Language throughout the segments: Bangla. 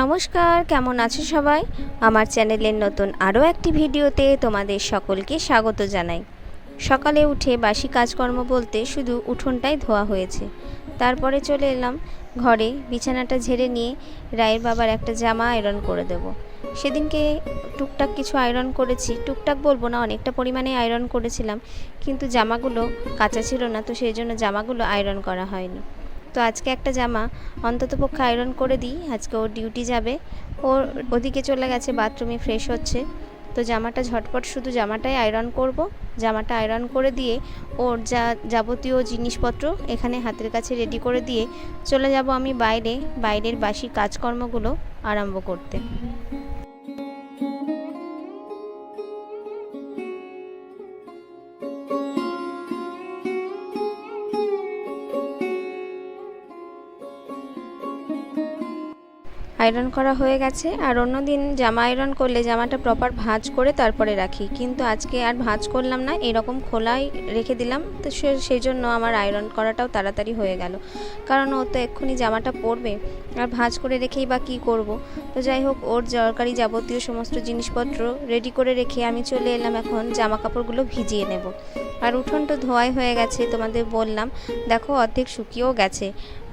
নমস্কার, কেমন আছো সবাই? আমার চ্যানেলের নতুন আরও একটি ভিডিওতে তোমাদের সকলকে স্বাগত জানাই। সকালে উঠে বাসি কাজকর্ম বলতে শুধু উঠোনটাই ধোয়া হয়েছে। তারপরে চলে এলাম ঘরে, বিছানাটা ঝেড়ে নিয়ে রায়ের বাবার একটা জামা আয়রন করে দেব। সেদিনকে টুকটাক কিছু আয়রন করেছি, টুকটাক বলব না, অনেকটা পরিমাণে আয়রন করেছিলাম, কিন্তু জামাগুলো কাঁচা ছিল না, তো সেই জন্য জামাগুলো আয়রন করা হয়নি। তো আজকে একটা জামা অন্তত পক্ষে আয়রন করে দিই, আজকে ওর ডিউটি যাবে। ওর ওদিকে চলে গেছে বাথরুমে ফ্রেশ হচ্ছে। তো জামাটা ঝটপট, শুধু জামাটাই আয়রন করব। জামাটা আয়রন করে দিয়ে ওর যা যাবতীয় জিনিসপত্র এখানে হাতের কাছে রেডি করে দিয়ে চলে যাব আমি বাইরে, বাইরের বাসি কাজকর্মগুলো আরম্ভ করতে। আয়রন করা হয়ে গেছে আর অন্য দিন জামা আয়রন করলে জামাটা প্রপার ভাঁজ করে তারপরে রাখি। কিন্তু আজকে আর ভাঁজ করলাম না, এরকম খোলাই রেখে দিলাম। তো সেই জন্য আমার আয়রন করাটাও তাড়াতাড়ি হয়ে গেল। কারণ ও তো এক্ষুনি জামাটা পরবে। আর ভাঁজ করে রেখেই বা কী করব? তো যাই হোক, ওর দরকারি যাবতীয় সমস্ত জিনিসপত্র রেডি করে রেখে আমি চলে এলাম এখন জামা কাপড়গুলো ভিজিয়ে নেব। আর উঠোন তো ধোয়াই হয়ে গেছে, তোমাদের বললাম। দেখো, অর্ধেক শুকিয়েও গেছে।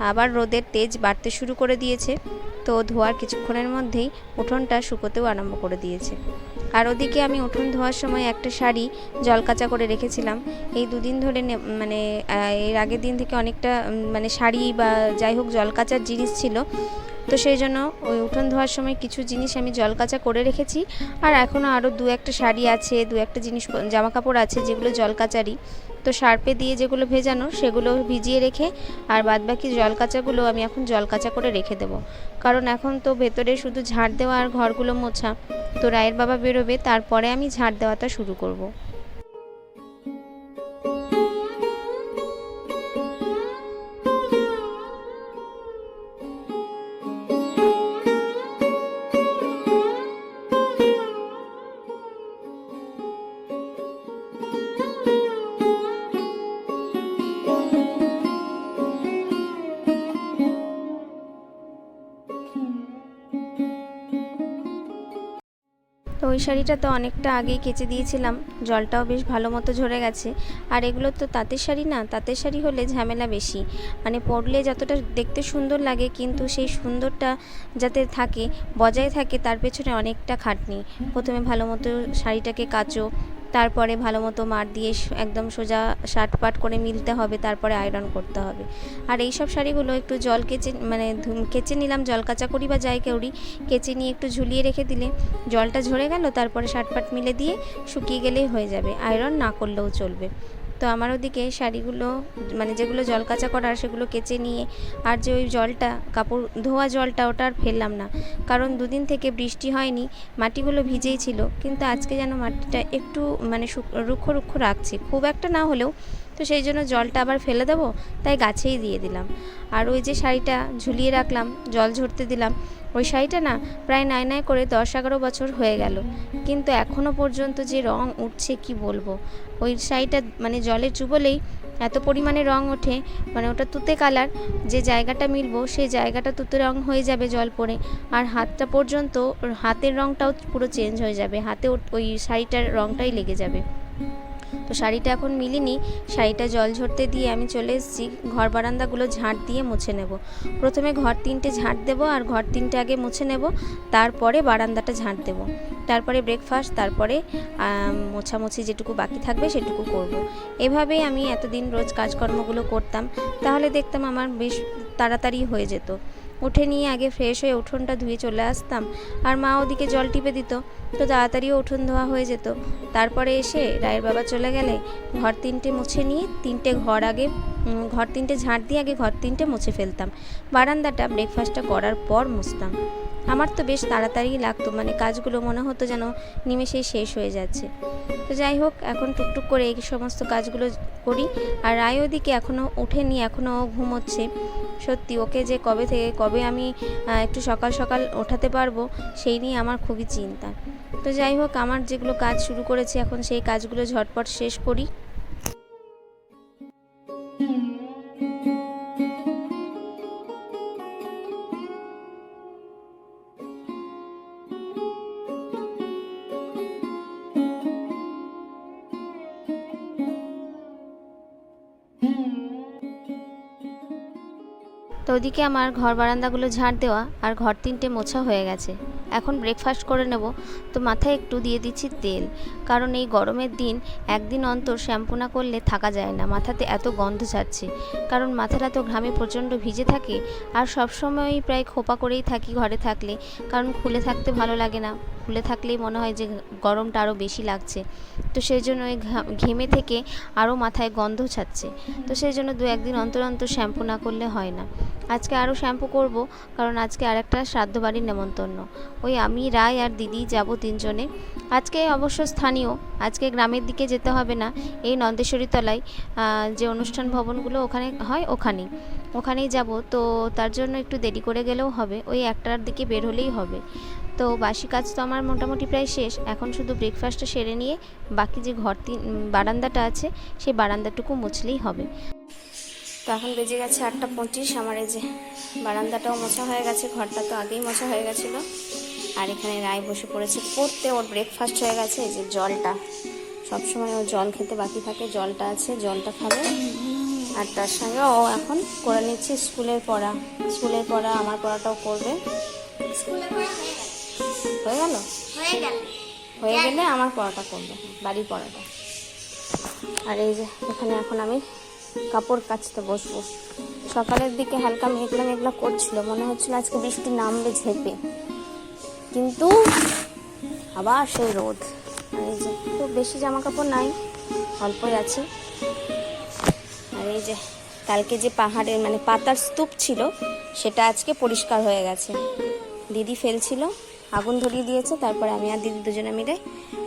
আবার রোদের তেজ বাড়তে শুরু করে দিয়েছে। তো ধোয়ার কিছুক্ষণের মধ্যেই উঠোনটা শুকোতেও আরম্ভ করে দিয়েছে। আর ওদিকে আমি উঠোন ধোয়ার সময় একটা শাড়ি জল কাচা করে রেখেছিলাম। এই দুদিন ধরে মানে এর আগের দিন থেকে অনেকটা মানে শাড়ি বা যাই হোক জল কাচার জিনিস ছিল। তো সেই জন্য ওই উঠোন ধোয়ার সময় কিছু জিনিস আমি জল কাচা করে রেখেছি। আর এখনও আরও দু একটা শাড়ি আছে, দু একটা জিনিস জামা কাপড় আছে যেগুলো জল কাচারই। তো সার্পে দিয়ে যেগুলো ভেজানো সেগুলো ভিজিয়ে রেখে আর বাদবাকি জল কাঁচাগুলো আমি এখন জল কাঁচা করে রেখে দেবো কারণ এখন তো ভেতরে শুধু ঝাড় দেওয়া আর ঘরগুলো মোছা তো রায়ের বাবা বেরোবে, তারপরে আমি ঝাড় দেওয়াটা শুরু করব। ওই শাড়িটা তো অনেকটা আগেই কেচে দিয়েছিলাম। জলটাও বেশ ভালো মতো ঝরে গেছে। আর এগুলো তো তাঁতের শাড়ি না, তাঁতের শাড়ি হলে ঝামেলা বেশি। মানে পরলে যতটা দেখতে সুন্দর লাগে, কিন্তু সেই সুন্দরটা যাতে থাকে, বজায় থাকে, তার পেছনে অনেকটা খাটনি। প্রথমে ভালো মতো শাড়িটাকে কাচো তারপরে ভালো মতো মার দিয়ে একদম সোজা শার্ট পাট করে মিলতে হবে, তারপরে আয়রন করতে হবে। আর এই সব শাড়িগুলো একটু জল কেচে মানে কেচে নিলাম, জল কাঁচা করি বা যাই কেউরি কেচে নিয়ে একটু ঝুলিয়ে রেখে দিলে জলটা ঝরে গেল, তারপরে শার্ট পাট মিলে দিয়ে শুকিয়ে গেলেই হয়ে যাবে আয়রন না করলেও চলবে। তো আমার ওদিকে শাড়িগুলো মানে যেগুলো জল কাঁচা করার সেগুলো কেচে নিয়ে আর যে ওই জলটা, কাপড়, ধোয়া জলটা ওটা আর ফেললাম না। কারণ দুদিন থেকে বৃষ্টি হয়নি, মাটিগুলো ভিজেই ছিল। কিন্তু আজকে যেন মাটিটা একটু মানে রুক্ষ রুক্ষ রাখছে। খুব একটা না হলেও তো সেই জন্য জলটা আবার ফেলে দেবো, তাই গাছেই দিয়ে দিলাম। আর ওই যে শাড়িটা ঝুলিয়ে রাখলাম, জল ঝরতে দিলাম, ওই শাড়িটা না প্রায় নাই নাই করে দশ এগারো বছর হয়ে গেল। কিন্তু এখনও পর্যন্ত যে রং উঠছে কি বলব? ওই শাড়িটা মানে জলে চুবলেই এত পরিমাণে রং ওঠে মানে ওটা তুতে কালার, যে জায়গাটা মিলবো সেই জায়গাটা তুতে রং হয়ে যাবে জল পড়ে। আর হাতটা পর্যন্ত হাতের রংটাও পুরো চেঞ্জ হয়ে যাবে, হাতে ওই শাড়িটার রংটাই লেগে যাবে। তো শাড়িটা এখন মিলিনি, শাড়িটা জল ঝরতে দিয়ে আমি চলে এসেছি। ঘর বারান্দাগুলো ঝাঁট দিয়ে মুছে নেব। প্রথমে ঘর তিনটে ঝাঁট দেব আর ঘর তিনটে আগে মুছে নেব, তারপরে বারান্দাটা ঝাঁট দেব। তারপরে ব্রেকফাস্ট তারপরে মোছামুছি যেটুকু বাকি থাকবে সেটুকু করব। এভাবেই আমি এতদিন রোজ কাজকর্মগুলো করতাম। তাহলে দেখতাম আমার বেশ তাড়াতাড়ি হয়ে যেত। উঠে নিয়ে আগে ফ্রেশ হয়ে উঠোনটা ধুয়ে চলে আসতাম। আর মা ওদিকে জল টিপে দিত, তো তাড়াতাড়িও উঠোন ধোয়া হয়ে যেত। তারপরে এসে রায়ের বাবা চলে গেলে ঘর তিনটে মুছে নিয়ে তিনটে ঘর আগে ঘর তিনটে ঝাঁট দিয়ে আগে ঘর তিনটে মুছে ফেলতাম। বারান্দাটা ব্রেকফাস্টটা করার পর মুছতাম। আমার তো বেশ তাড়াতাড়ি লাগতো মানে কাজগুলো মনে হতো যেন নিমেষেই শেষ হয়ে যাচ্ছে। তো যাই হোক, এখন টুকটুক করে এই সমস্ত কাজগুলো করি। আর রায় ওদিকে এখনও ওঠেনি এখনও ঘুমোচ্ছে। সত্যি, ওকে যে কবে থেকে, কবে আমি একটু সকাল সকাল ওঠাতে পারব, সেই নিয়ে আমার খুবই চিন্তা। তো যাই হোক, আমার যেগুলো কাজ শুরু করেছি, এখন সেই কাজগুলো ঝটপট শেষ করি। তো ওদিকে আমার ঘর বারান্দাগুলো ঝাড় দেওয়া আর ঘর তিনটে মোছা হয়ে গেছে। এখন ব্রেকফাস্ট করে নেব। তো মাথায় একটু দিয়ে দিচ্ছি তেল। কারণ এই গরমের দিন একদিন অন্তর শ্যাম্পু না করলে থাকা যায় না। মাথাতে এত গন্ধ ছাড়ছে কারণ মাথাটা তো ঘামে প্রচণ্ড ভিজে থাকে। আর সবসময়ই প্রায় খোপা করেই থাকি ঘরে থাকলে। কারণ খুলে থাকতে ভালো লাগে না। খুলে থাকলেই মনে হয় যে গরমটা আরও বেশি লাগছে। তো সেই জন্য ওই ঘেমে থেকে আরও মাথায় গন্ধ ছাড়ছে। তো সেই জন্য দু একদিন অন্তর অন্তর শ্যাম্পু না করলে হয় না। আজকে আরও শ্যাম্পু করব, কারণ আজকে আরেকটা শ্রাদ্ধ বাড়ির নেমন্তন্ন। ওই আমি, রায় আর দিদি যাব তিনজনে। আজকে অবশ্য স্থানীয়, আজকে গ্রামের দিকে যেতে হবে না। এই নন্দেশ্বরী তলায় যে অনুষ্ঠান ভবনগুলো ওখানে হয়, ওখানেই। ওখানেই যাব, তো তার জন্য একটু দেরি করে গেলেও হবে। ওই একটার দিকে বের হলেই হবে। তো বাসি কাজ তো আমার মোটামুটি প্রায় শেষ। এখন শুধু ব্রেকফাস্টটা সেরে নিয়ে বাকি যে ঘর তিন, বারান্দাটা আছে, সেই বারান্দাটুকু মুছলেই হবে। তো এখন বেজে গেছে আটটা পঁচিশ আমার এই যে বারান্দাটাও মোছা হয়ে গেছে ঘরটা তো আগেই মোছা হয়ে গেছিল। আর এখানে রায় বসে পড়েছে পড়তে ওর ব্রেকফাস্ট হয়ে গেছে এই যে জলটা। সবসময় ও জল খেতে বাকি থাকে জলটা আছে জলটা খাবে। আর তার সঙ্গে ও এখন করে নিচ্ছে স্কুলের পড়া। স্কুলের পড়া আমার পড়াটাও করবে। হয়ে গেল? হয়ে গেল? হয়ে গেলে আমার পড়াটা করবে বাড়ির পড়াটা। আর এই যে এখানে এখন আমি কাপড় কাচতে বসবো। সকালের দিকে হালকা মেঘলা মেঘলা করছিল, মনে হচ্ছিল আজকে বৃষ্টি নামবে ঝেপে। কিন্তু আবার সেই রোদ। এই যে, খুব বেশি জামা কাপড় নাই, অল্পই আছে। আর এই যে, কালকে যে পাহাড়ের মানে পাতার স্তূপ ছিল, সেটা আজকে পরিষ্কার হয়ে গেছে। দিদি ফেলছিল, আগুন ধরিয়ে দিয়েছে, তারপরে আমি আর দিদি দুজনে মিলে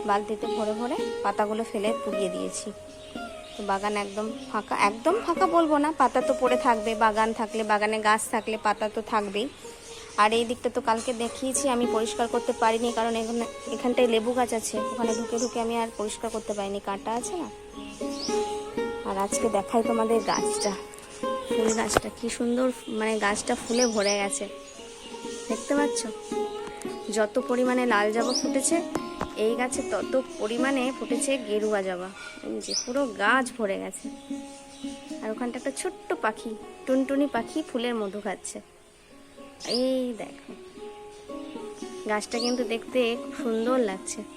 বালতিতে ভরে ভরে পাতাগুলো ফেলে পুড়িয়ে দিয়েছি। তো বাগান একদম ফাঁকা একদম ফাঁকা বলব না, পাতা তো পড়ে থাকবে, বাগান থাকলে, বাগানে গাছ থাকলে পাতা তো থাকবেই। আর এই দিকটা তো কালকে দেখিয়েছি, আমি পরিষ্কার করতে পারিনি, কারণ এখানে, এখানটায় লেবু গাছ আছে, ওখানে ঢুকে ঢুকে আমি আর পরিষ্কার করতে পারিনি, কাঁটা আছে না? আর আজকে দেখাই তোমাদের গাছটা। ফুল গাছটা, কি সুন্দর মানে গাছটা ফুলে ভরে গেছে। দেখতে পাচ্ছ? যত পরিমাণে লাল জবা ফুটেছে এই গাছে তত পরিমাণে ফুটেছে গেরুয়া জবা। যে পুরো গাছ ভরে গেছে। আর ওখানটা একটা ছোট্ট পাখি, টুনটুনি পাখি ফুলের মধু খাচ্ছে। এই দেখো। গাছটা কিন্তু দেখতে খুব সুন্দর লাগছে।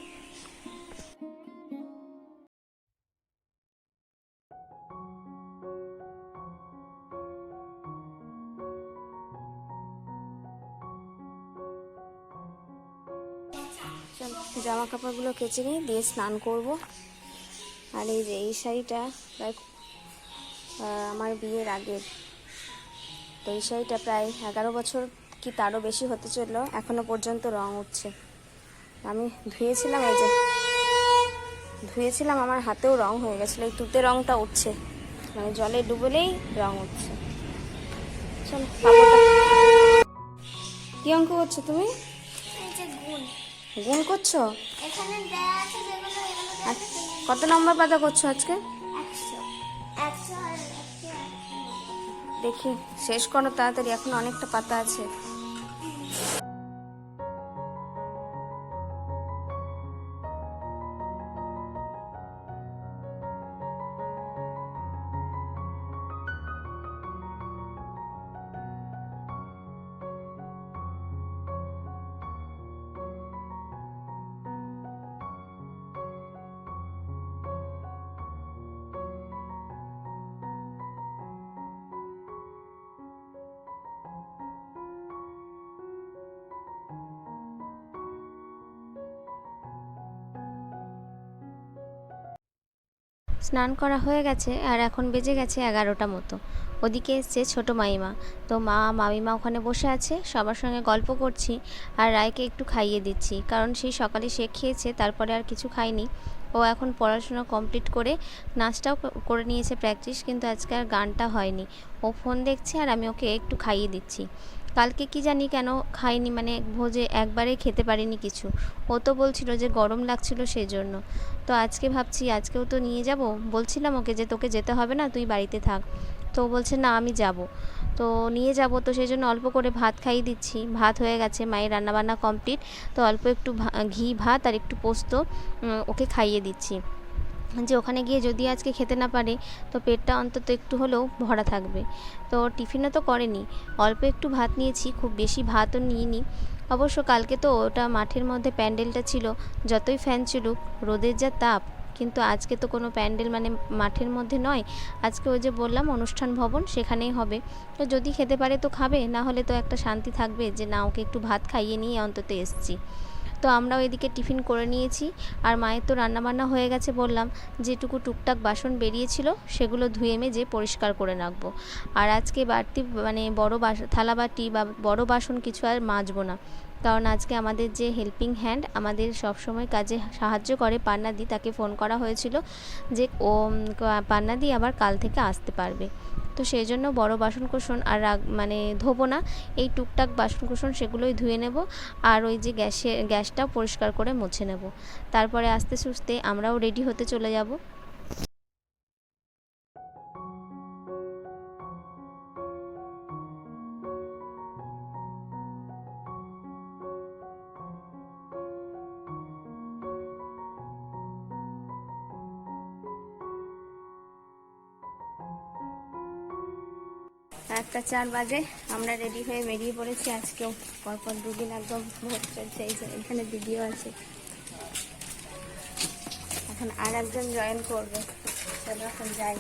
জামা কাপড়গুলো কেচে নিই দিয়ে স্নান করব। আর এই যে, এই শাড়িটা প্রায় আমার বিয়ের আগের। তো এই শাড়িটা প্রায় এগারো বছর কি তারও বেশি হতে চলল, এখনও পর্যন্ত রং উঠছে। আমি ধুয়েছিলাম এই যে, ধুয়েছিলাম, আমার হাতেও রং হয়ে গেছিল, এই তুতে রংটা উঠছে। মানে জলে ডুবলেই রং উঠছে। চলো কি অঙ্ক করছ তুমি? গুণ করছ? কত নম্বর পাতা করছ আজকে? দেখি শেষ করো তাড়াতাড়ি। এখন অনেকটা পাতা আছে। স্নান করা হয়ে গেছে আর এখন বেজে গেছে এগারোটা মতো। ওদিকে এসছে ছোটো মাইমা। তো মা, মামিমা ওখানে বসে আছে, সবার সঙ্গে গল্প করছি আর রায়কে একটু খাইয়ে দিচ্ছি। কারণ সেই সকালে সে খেয়েছে, তারপরে আর কিছু খায়নি। ও এখন পড়াশোনা কমপ্লিট করে নাচটাও করে নিয়েছে প্র্যাকটিস, কিন্তু আজকে আর গানটা হয়নি। ও ফোন দেখছে আর আমি ওকে একটু খাইয়ে দিচ্ছি। কালকে কি জানি কেন খাইনি মানে ভোজে একবারে খেতে পারিনি কিছু। ও তো বলছিল যে গরম লাগছিল সেই জন্য তো আজকে ভাবছি, আজকেও তো নিয়ে যাব? বলছিলাম ওকে যে তোকে যেতে হবে না, তুই বাড়িতে থাক। তো বলছে, না, আমি যাব। তো নিয়ে যাব, তো সেই জন্য অল্প করে ভাত খাইয়ে দিচ্ছি। ভাত হয়ে গেছে, মায়ের রান্নাবান্না কমপ্লিট। তো অল্প একটু ঘি, ভাত আর একটু পোস্ত ওকে খাইয়ে দিচ্ছি। যে ওখানে গিয়ে যদি আজকে খেতে না পারে, তো পেটটা অন্তত একটু হলেও ভরা থাকবে। তো টিফিনও তো করেনি। অল্প একটু ভাত নিয়েছি, খুব বেশি ভাতও নিইনি। অবশ্য কালকে তো ওটা মাঠের মধ্যে প্যান্ডেলটা ছিল, যতই ফ্যান চলুক, রোদের যা তাপ, কিন্তু আজকে তো কোনো প্যান্ডেল মানে মাঠের মধ্যে নয়। আজকে ওই যে বললাম, অনুষ্ঠান ভবন সেখানেই হবে। তো যদি খেতে পারে তো খাবে, না হলে তো একটা শান্তি থাকবে যে না, ওকে একটু ভাত খাইয়ে নিয়ে অন্তত এসছি। তো আমরাও এদিকে টিফিন করে নিয়েছি। আর মায়ের তো রান্নাবান্না হয়ে গেছে বললাম, যেটুকু টুকটাক বাসন বেরিয়েছিল সেগুলো ধুয়ে মেজে পরিষ্কার করে রাখব। আর আজকে বাড়তি মানে বড় বাস, থালা বাটি বা বড় বাসন কিছু আর মাজবো না। কারণ আজকে আমাদের যে হেল্পিং হ্যান্ড আমাদের সব সময় কাজে সাহায্য করে পান্নাদি তাকে ফোন করা হয়েছিল যে ও পান্নাদি আবার কাল থেকে আসতে পারবে। তো সেই জন্য বড় বাসনকোসন আর মানে ধোবো না। এই টুকটাক বাসনকোসন সেগুলোই ধুয়ে নেব আর ওই যে গ্যাসে, গ্যাসটা পরিষ্কার করে মুছে নেব। তারপরে আস্তে সুস্তে আমরাও রেডি হতে চলে যাব। একটা চার বাজে আমরা রেডি হয়ে বেরিয়ে পড়েছি আজকেও পরপর দুদিন একদম ভোট চলছে এই যে এখানে দিদিও আছে। এখন আর একজন জয়েন করবে। চলো এখন যাই।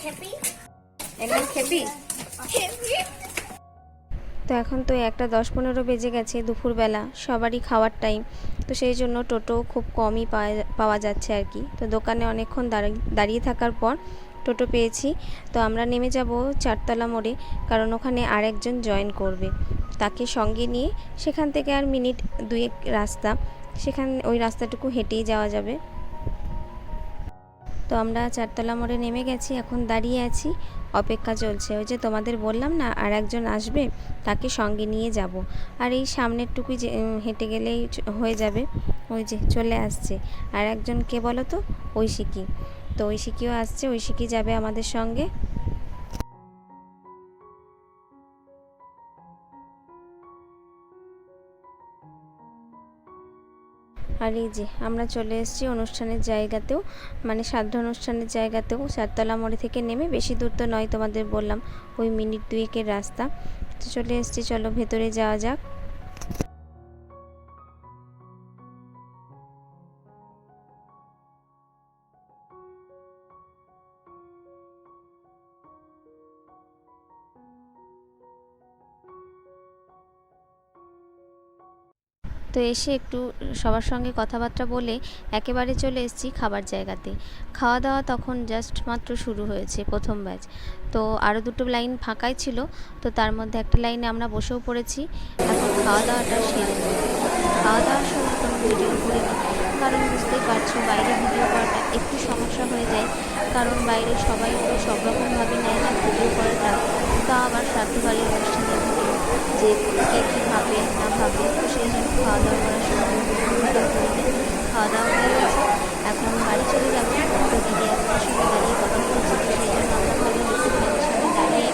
খেপি? তো এখন তো একটা দশ পনেরো বেজে গেছে দুপুরবেলা সবারই খাওয়ার টাইম তো সেই জন্য টোটো খুব কমই পাওয়া পাওয়া যাচ্ছে আর কি। তো দোকানে অনেকক্ষণ দাঁড়িয়ে দাঁড়িয়ে থাকার পর টোটো পেয়েছি। তো আমরা নেমে যাব চারতলা মোড়ে, কারণ ওখানে আরেকজন জয়েন করবে। তাকে সঙ্গে নিয়ে সেখান থেকে আর মিনিট দুয়েক রাস্তা, সেখান ওই রাস্তাটুকু হেঁটেই যাওয়া যাবে। তো আমরা চারতলা মোড়ে নেমে গেছি, এখন দাঁড়িয়ে আছি, অপেক্ষা চলছে। ওই যে তোমাদের বললাম না আর একজন আসবে, তাকে সঙ্গে নিয়ে যাব। আর এই সামনেরটুকুই যে হেঁটে গেলেই হয়ে যাবে। ওই যে চলে আসছে। আর একজন কে বলো তো? ঐশিকি। তো ঐশিকিও আসছে, ঐশিকি যাবে আমাদের সঙ্গে। আর এই যে, আমরা চলে এসেছি অনুষ্ঠানের জায়গাতেও মানে শ্রাদ্ধ অনুষ্ঠানের জায়গাতেও। চারতলা মোড়ে থেকে নেমে বেশি দূর তো নয় তোমাদের বললাম, ওই মিনিট দুয়েকের রাস্তা। তো চলে এসেছি, চলো ভেতরে যাওয়া যাক। তো এসে একটু সবার সঙ্গে কথাবার্তা বলে একেবারে চলে এসেছি খাবার জায়গাতে। খাওয়া দাওয়া তখন জাস্ট মাত্র শুরু হয়েছে প্রথম ব্যাচ তো আরও দুটো লাইন ফাঁকাই ছিল, তো তার মধ্যে একটা লাইনে আমরা বসেও পড়েছি। এখন খাওয়া দাওয়াটা সেরে খাওয়া দাওয়ার সময় কোনো ভিডিও করিনি, কারণ বুঝতেই পারছ বাইরে ভিডিও করাটা একটু সমস্যা হয়ে যায়। কারণ বাইরে সবাই তো সব রকমভাবে নেয় না ভিডিও করাটা। তা আবার শ্রাদ্ধ বাড়ির অনুষ্ঠানের ভিডিও যে কে কী ভাবে না ভাবে তো সেই জন্য খাওয়া দাওয়া করার সময় খাওয়া দাওয়া হয়ে গেছে, এখন বাড়ি চলে যাব। তো দিদি আপনার সঙ্গে দাঁড়িয়ে কথা বলছি, তো সেই জন্য আমরা ভাবলাম একটু ফ্যানের সামনে দাঁড়িয়ে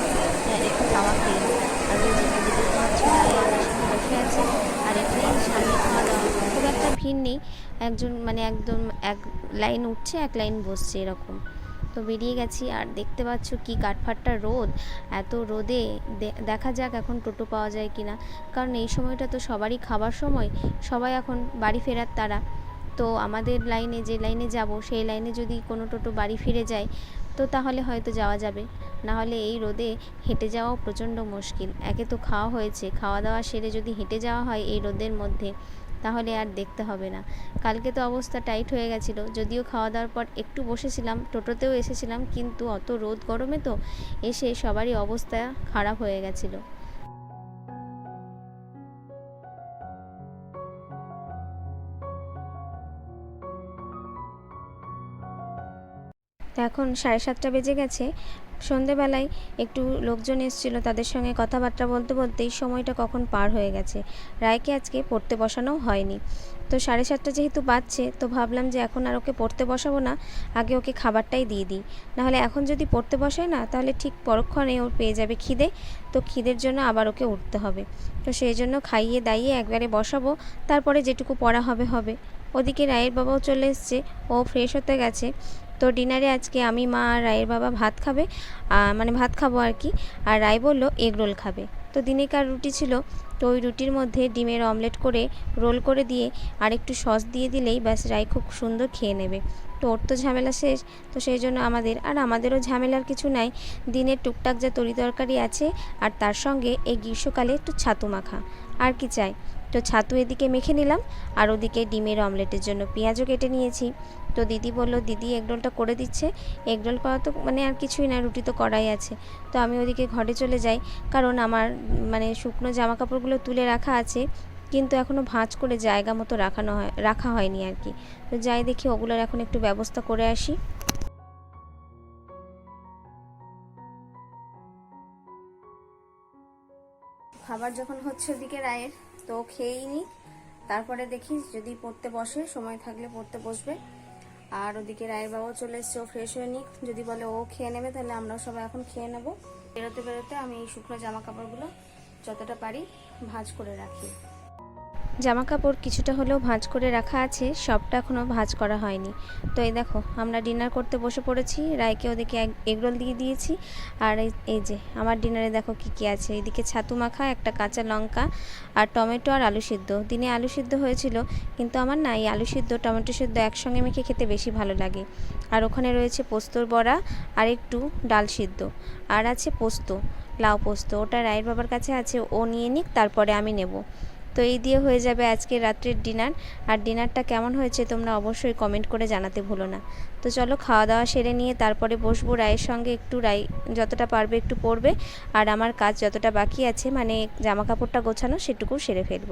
একটু খাওয়া খেয়ে। আর ওই যে দিদি পাচ্ছি দাঁড়িয়ে আমার সঙ্গে বসে আছে, আর এখানেই সামনে খাওয়া দাওয়া খুব একটা ভিড় নেই, একজন মানে একদম এক লাইন উঠছে, এক লাইন বসছে এরকম। তো বেরিয়ে গেছি আর দেখতে পাচ্ছ কি কাঠফাটটা রোদ। এত রোদে দেখা যাক এখন টোটো পাওয়া যায় কি না কারণ এই সময়টা তো সবারই খাবার সময়, সবাই এখন বাড়ি ফেরার তারা। তো আমাদের লাইনে যে লাইনে যাব, সেই লাইনে যদি কোনো টোটো বাড়ি ফিরে যায়, তো তাহলে হয়তো যাওয়া যাবে। না হলে এই রোদে হেঁটে যাওয়াও প্রচণ্ড মুশকিল। একে তো খাওয়া হয়েছে, খাওয়া দাওয়া সেরে যদি হেঁটে যাওয়া হয় এই রোদের মধ্যে। তাহলে আর দেখতে হবে না। কালকে তো অবস্থা টাইট হয়ে গেছিল। যদিও খাওয়া দাওয়ার পর একটু বসেছিলাম, টোটোতেও এসেছিলাম, কিন্তু অত রোদ গরমে তো এসে সবারই অবস্থা খারাপ হয়ে গেছিল। এখন সাড়ে সাতটা বেজে গেছে। সন্ধেবেলায় একটু লোকজন এসেছিল তাদের সঙ্গে কথাবার্তা বলতে বলতেই সময়টা কখন পার হয়ে গেছে। রায়কে আজকে পড়তে বসানো হয়নি। তো সাড়ে সাতটা যেহেতু বাজছে, তো ভাবলাম যে এখন আর ওকে পড়তে বসাবো না, আগে ওকে খাবারটাই দিয়ে দিই। নাহলে এখন যদি পড়তে বসাই না, তাহলে ঠিক পরক্ষণে ওর পেয়ে যাবে খিদে, তো খিদের জন্য আবার ওকে উঠতে হবে। তো সেই জন্য খাইয়ে দাইয়ে একবারে বসাবো, তারপরে যেটুকু পড়া হবে হবে। ওদিকে রায়ের বাবাও চলে এসছে, ও ফ্রেশ হতে গেছে। তো ডিনারে আজকে আমি, মা আর রায়ের বাবা ভাত খাবে মানে ভাত খাব আর কি। আর রায় বলল, এগ রোল খাবে। তো দিনেকার রুটি ছিল, তো ওই রুটির মধ্যে ডিমের অমলেট করে রোল করে দিয়ে আর একটু সস দিয়ে দিলেই ব্যাস রায় খুব সুন্দর খেয়ে নেবে। তো ওর তো ঝামেলা শেষ, তো সেই জন্য আমাদের, আর আমাদেরও ঝামেলার কিছু নাই। দিনের টুকটাক যা তরি তরকারি আছে, আর তার সঙ্গে এই গ্রীষ্মকালে একটু ছাতু মাখা। আর কি চাই? তো ছাতু এদিকে মেখে নিলাম আর ওদিকে ডিমের অমলেটের জন্য পেঁয়াজও কেটে নিয়েছি। তো দিদি বলল, দিদি, এগরোলটা করে দিচ্ছে। এগরোল করা তো মানে আর কিছুই না, রুটি তো করাই আছে। তো আমি ওদিকে ঘরে চলে যাই, কারণ আমার মানে শুকনো জামা কাপড়গুলো তুলে রাখা আছে, কিন্তু এখনও ভাঁজ করে জায়গা মতো রাখানো হয়, রাখা হয়নি আর কি। তো যাই দেখি, ওগুলোর এখন একটু ব্যবস্থা করে আসি। খাবার যখন হচ্ছে ওদিকে রায়ের তো খেয়েই নি। তারপরে দেখি যদি পড়তে বসে, সময় থাকলে পড়তে বসবে। আর ওদিকে রায়ের বাবাও চলে এসছে, ও ফ্রেশ হয়ে নিক। যদি বলে ও খেয়ে নেবে, তাহলে আমরাও সবাই এখন খেয়ে নেব। বেরোতে বেরোতে আমি এই শুকনো জামা কাপড়গুলো যতটা পারি ভাঁজ করে রাখি। জামা কাপড় কিছুটা হলেও ভাঁজ করে রাখা আছে, সবটা এখনও ভাঁজ করা হয়নি। তো এই দেখো, আমরা ডিনার করতে বসে পড়েছি, রায়কে ওদিকে এগরোল দিয়ে দিয়েছি, আর এই- যে, আমার ডিনারে দেখো কি কি আছে। এদিকে ছাতু মাখা, একটা কাঁচা লঙ্কা, আর টমেটো আর আলু সিদ্ধ। দিনে আলু সিদ্ধ হয়েছিল, কিন্তু আমার না এই আলু সিদ্ধ, টমেটো সিদ্ধ একসঙ্গে মেখে খেতে বেশি ভালো লাগে। আর ওখানে রয়েছে পোস্তর বড়া, আর একটু ডাল সিদ্ধ। আর আছে পোস্ত, লাউ পোস্ত। ওটা রায়ের বাবার কাছে আছে, ও নিয়ে নিক, তারপরে আমি নেব। তো এই দিয়ে হয়ে যাবে আজকে রাত্রের ডিনার। আর ডিনারটা কেমন হয়েছে তোমরা অবশ্যই কমেন্ট করে জানাতে ভুলো না। তো চলো খাওয়া দাওয়া সেরে নিয়ে তারপরে বসবো রায়ের সঙ্গে একটু, রায় যতটা পারবে একটু পড়বে আর আমার কাজ যতটা বাকি আছে মানে জামা কাপড়টা গোছানো সেটুকু সেরে ফেলব।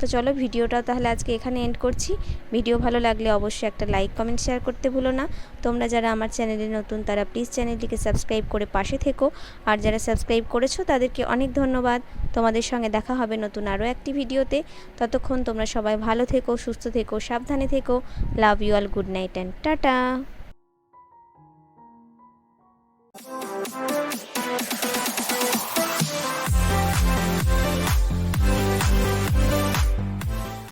তো চলো ভিডিওটা তাহলে আজকে এখানে এন্ড করছি। ভিডিও ভালো লাগলে অবশ্যই একটা লাইক কমেন্ট শেয়ার করতে ভুলো না। তোমরা যারা আমার চ্যানেলে নতুন, তারা প্লিজ চ্যানেলটিকে সাবস্ক্রাইব করে পাশে থেকো। আর যারা সাবস্ক্রাইব করেছ, তাদেরকে অনেক ধন্যবাদ। তোমাদের সঙ্গে দেখা হবে নতুন আরও একটি ভিডিওতে। ততক্ষণ তোমরা সবাই ভালো থেকো, সুস্থ থেকো, সাবধানে থেকো। Love you all good night and tata Bye.